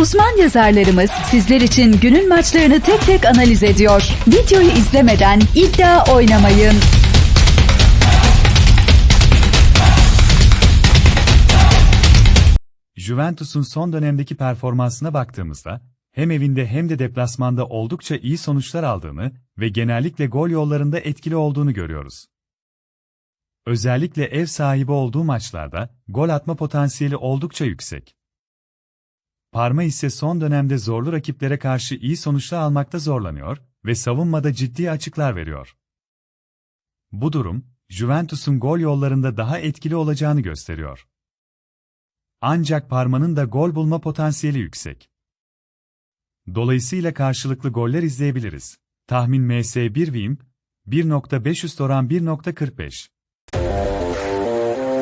Uzman yazarlarımız sizler için günün maçlarını tek tek analiz ediyor. Videoyu izlemeden iddia oynamayın. Juventus'un son dönemdeki performansına baktığımızda, hem evinde hem de deplasmanda oldukça iyi sonuçlar aldığını ve genellikle gol yollarında etkili olduğunu görüyoruz. Özellikle ev sahibi olduğu maçlarda gol atma potansiyeli oldukça yüksek. Parma ise son dönemde zorlu rakiplere karşı iyi sonuçlar almakta zorlanıyor ve savunmada ciddi açıklar veriyor. Bu durum, Juventus'un gol yollarında daha etkili olacağını gösteriyor. Ancak Parma'nın da gol bulma potansiyeli yüksek. Dolayısıyla karşılıklı goller izleyebiliriz. Tahmin MS1 Vim, 1.500 oran 1.45.